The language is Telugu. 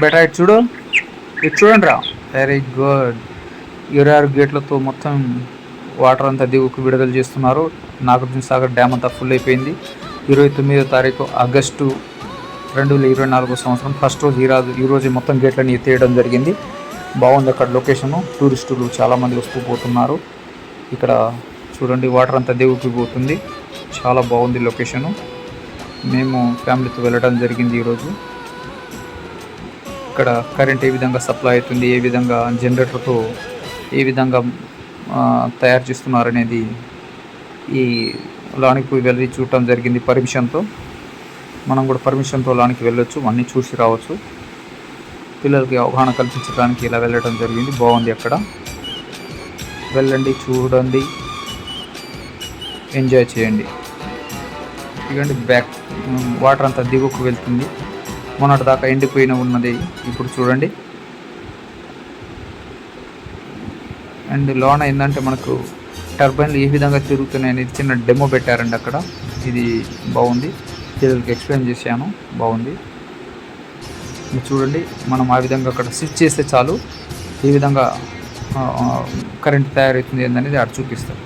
బెటర్ ఇటు చూడు. ఇటు చూడండి రా వెరీ గుడ్ ఇరవై ఆరు గేట్లతో మొత్తం వాటర్ అంతా దిగుకు విడుదల చేస్తున్నారు. నాగార్జున సాగర్ డ్యామ్ అంతా ఫుల్ అయిపోయింది. ఇరవై తొమ్మిదో తారీఖు ఆగస్టు రెండు వేల ఇరవై నాలుగో సంవత్సరం ఫస్ట్ రోజు ఈరోజు ఈరోజు మొత్తం గేట్లని ఎత్తేయడం జరిగింది. బాగుంది అక్కడ లొకేషను టూరిస్టులు చాలామంది వస్తూ పోతున్నారు. ఇక్కడ చూడండి వాటర్ అంతా దిగుకి పోతుంది. చాలా బాగుంది లొకేషను మేము ఫ్యామిలీతో వెళ్ళడం జరిగింది ఈరోజు ఇక్కడ కరెంట్ ఏ విధంగా సప్లై అవుతుంది ఏ విధంగా జనరేటర్తో ఏ విధంగా తయారు చేస్తున్నారు అనేది ఈ లానికి వెళ్ళి చూడటం జరిగింది పర్మిషన్తో. మనం కూడా పర్మిషన్తో లానికి వెళ్ళొచ్చు అన్నీ చూసి రావచ్చు. పిల్లలకి అవగాహన కల్పించడానికి ఇలా వెళ్ళడం జరిగింది. బాగుంది అక్కడ. వెళ్ళండి చూడండి. ఎంజాయ్ చేయండి. ఇదిగండి బ్యాక్ వాటర్ అంతా దిగుకు వెళ్తుంది. మొన్నటి దాకా ఎండిపోయిన ఉన్నది. ఇప్పుడు చూడండి. అండ్ లోన ఏంటంటే మనకు టర్బైన్లు ఏ విధంగా తిరుగుతున్నాయి అనేది చిన్న డెమో పెట్టారండి అక్కడ. ఇది బాగుంది. పిల్లలకి ఎక్స్ప్లెయిన్ చేశాను. బాగుంది. చూడండి. మనం ఆ విధంగా అక్కడ స్విచ్ చేస్తే చాలు. ఏ విధంగా కరెంట్ తయారవుతుంది ఏందనేది అక్కడ చూపిస్తారు